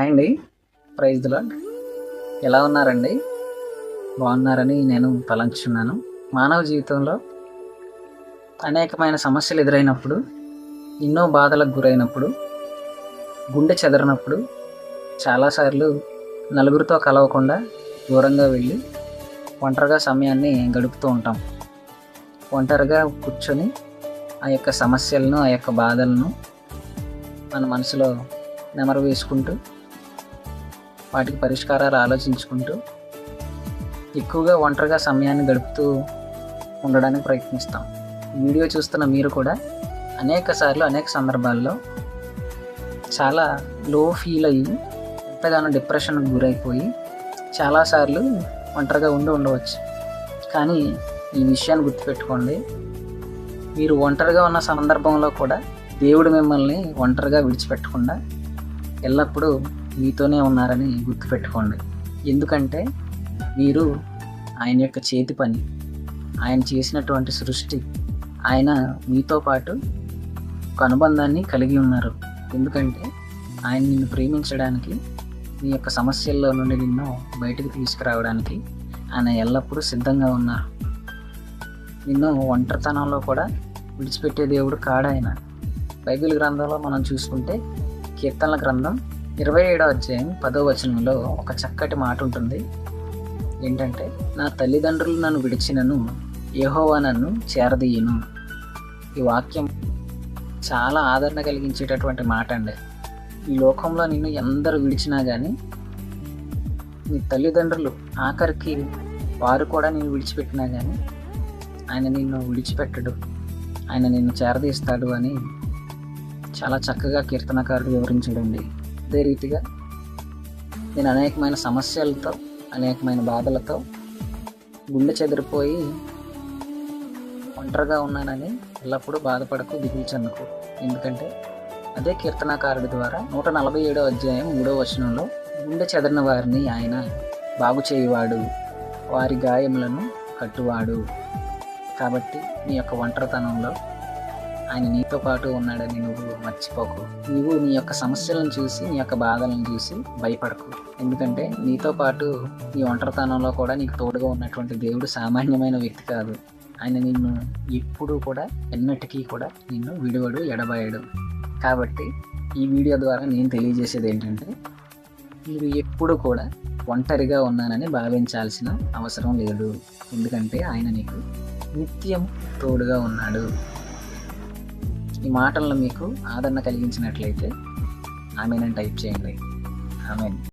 Hi అండి. Praise lord ఎలా ఉన్నారండి? బాగున్నారని నేను తలంచున్నాను మానవ జీవితంలో అనేకమైన సమస్యలు ఎదురైనప్పుడు ఎన్నో బాధలకు గురైనప్పుడు గుండె చెదరినప్పుడు చాలాసార్లు నలుగురితో కలవకుండా దూరంగా వెళ్ళి ఒంటరిగా సమయాన్ని గడుపుతూ ఉంటాం. ఒంటరిగా కూర్చొని ఆ యొక్క సమస్యలను ఆ యొక్క బాధలను మన మనసులో నెమరు వేసుకుంటూ వాటికి పరిష్కారాలు ఆలోచించుకుంటూ ఎక్కువగా ఒంటరిగా సమయాన్ని గడుపుతూ ఉండడానికి ప్రయత్నిస్తాం. వీడియో చూస్తున్న మీరు కూడా అనేక సార్లు అనేక సందర్భాల్లో చాలా లో ఫీల్ అయ్యి ఎంతగానో డిప్రెషన్కి గురైపోయి చాలాసార్లు ఒంటరిగా ఉండి ఉండవచ్చు. కానీ ఈ విషయాన్ని గుర్తుపెట్టుకోండి. మీరు ఒంటరిగా ఉన్న సందర్భంలో కూడా దేవుడు మిమ్మల్ని ఒంటరిగా విడిచిపెట్టకుండా ఎల్లప్పుడూ మీతోనే ఉన్నారని గుర్తుపెట్టుకోండి. ఎందుకంటే మీరు ఆయన యొక్క చేతి పని ఆయన చేసినటువంటి సృష్టి ఆయన మీతో పాటు ఒక అనుబంధాన్ని కలిగి ఉన్నారు. ఎందుకంటే ఆయన నిన్ను ప్రేమించడానికి నీ యొక్క సమస్యల్లో నుండి నిన్ను బయటకు తీసుకురావడానికి ఆయన ఎల్లప్పుడూ సిద్ధంగా ఉన్నారు. నిన్ను ఒంటరితనంలో కూడా విడిచిపెట్టే దేవుడు కాడాయన బైబిల్ గ్రంథంలో మనం చూసుకుంటే కీర్తనల గ్రంథం ఇరవై ఏడో అధ్యాయం పదో వచనంలో ఒక చక్కటి మాట ఉంటుంది. ఏంటంటే నా తల్లిదండ్రులు నన్ను విడిచినను యహోవా నన్ను చేరదీయను. ఈ వాక్యం చాలా ఆదరణ కలిగించేటటువంటి మాట అండి. ఈ లోకంలో నిన్ను ఎందరు విడిచినా కానీ నీ తల్లిదండ్రులు ఆఖరికి వారు కూడా నేను విడిచిపెట్టినా కానీ ఆయన నిన్ను విడిచిపెట్టడు ఆయన నిన్ను చేరదీస్తాడు అని చాలా చక్కగా కీర్తనకారుడు వివరించాడండి. అదే రీతిగా నేను అనేకమైన సమస్యలతో అనేకమైన బాధలతో గుండె చెదిరిపోయి ఒంటరిగా ఉన్నానని ఎల్లప్పుడూ బాధపడకు దిగులు చెందకు. ఎందుకంటే అదే కీర్తనాకారుడి ద్వారా నూట నలభై ఏడో అధ్యాయం మూడో వచనంలో గుండె చెదరిన వారిని ఆయన బాగు చేయువాడు వారి గాయములను కట్టువాడు. కాబట్టి నీ యొక్క ఒంటరితనంలో ఆయన నీతో పాటు ఉన్నాడని నువ్వు మర్చిపోకు. నువ్వు నీ యొక్క సమస్యలను చూసి నీ యొక్క బాధలను చూసి భయపడకు. ఎందుకంటే నీతో పాటు నీ ఒంటరితనంలో కూడా నీకు తోడుగా ఉన్నటువంటి దేవుడు సామాన్యమైన వ్యక్తి కాదు. ఆయన నిన్ను ఎప్పుడూ కూడా ఎన్నటికీ కూడా నిన్ను విడివడు ఎడబాయడు. కాబట్టి ఈ వీడియో ద్వారా నేను తెలియజేసేది ఏంటంటే మీరు ఎప్పుడు కూడా ఒంటరిగా ఉన్నానని భావించాల్సిన అవసరం లేదు. ఎందుకంటే ఆయన నీకు నిత్యం తోడుగా ఉన్నాడు. ఈ మాటలను మీకు ఆదరణ కలిగించినట్లయితే ఆమెను టైప్ చేయండి. ఆమె